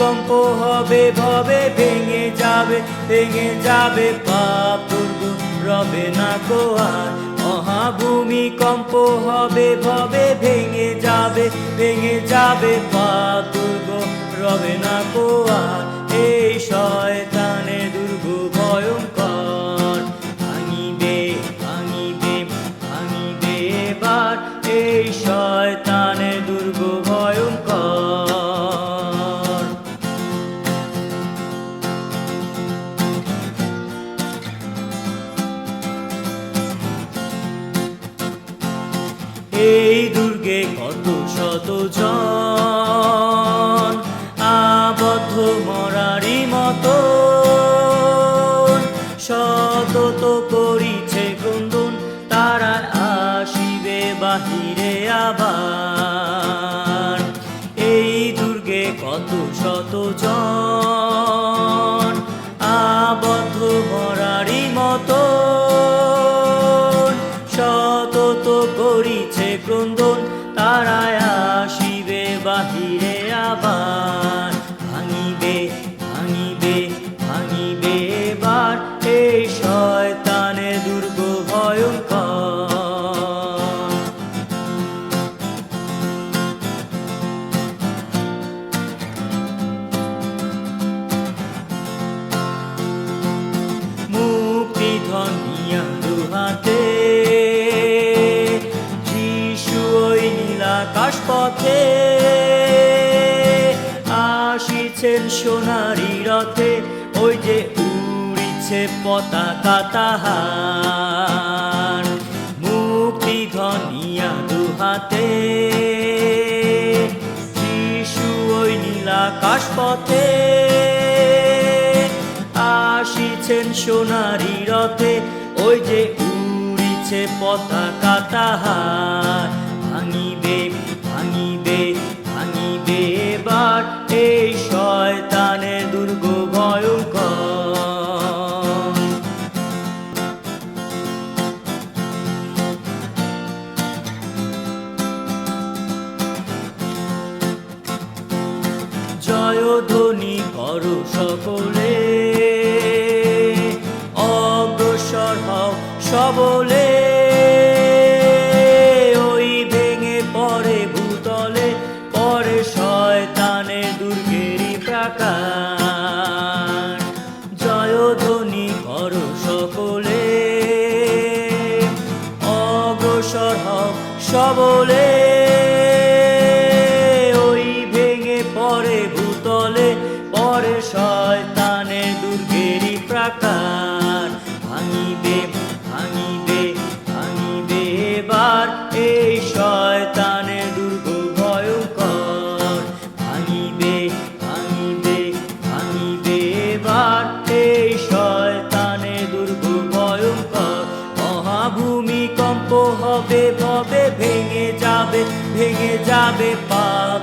ভূমিকম্প হবে, ভবে, ভেঙে যাবে ভেঙে যাবে পাপ রবে না কোয়ার মহাভূমিকম্প হবে, ভবে, ভেঙে যাবে ভেঙে যাবে পাপ রবে না কোয়ার এই শয়তা এই দুর্গে কত শত জন আবদ্ধ মরারি মতো শতত করিছে ক্রন্দন তারা আসিবে বাহিরে আবার। এই দুর্গে কত শত জন আবদ্ধ ক্রন্দন তারায় আসিবে বাহিরে আবার। পথে আসিছেন সোনারি রথে, ওই যে উড়িছে পতাকা তাহার। মুক্তি ধনিয়া দুহাতে, শিশু ওই নীলাকাশ পথে আসিছেন সোনারি রথে, ওই যে উড়িছে পতাকা তাহার। ভাঙিবে ভাঙিবে এবার এই শয়তানের দুর্গ ভয়ঙ্কর জয়ধ্বনি করো সকলে অগ্রসর হও সবলে। সবলে, ওই ভেঙে পরে ভূতলে পরে শয়তানে দুর্গেরই প্রাকার। ভাঙিবে ভাঙিবে ভাঙিবে এবার এই শয়তানে দুর্গ ভয়ঙ্কর। ভাঙিবে ভাঙিবে ভাঙিবে এবার এই শয়তানে দুর্গ ভয়ঙ্কর। মহাভূমিকম্প হবে, ভবে, ভেঙে যাবে ভেঙে যাবে পাপ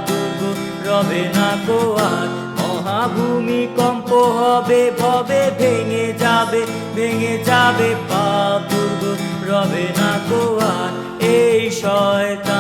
রবে না গোয়ার মহাভূমিকম্প হবে, ভবে, ভেঙে যাবে ভেঙে যাবে দুর্গ রবে না গোয়ার এই শয়তানে দুর্গ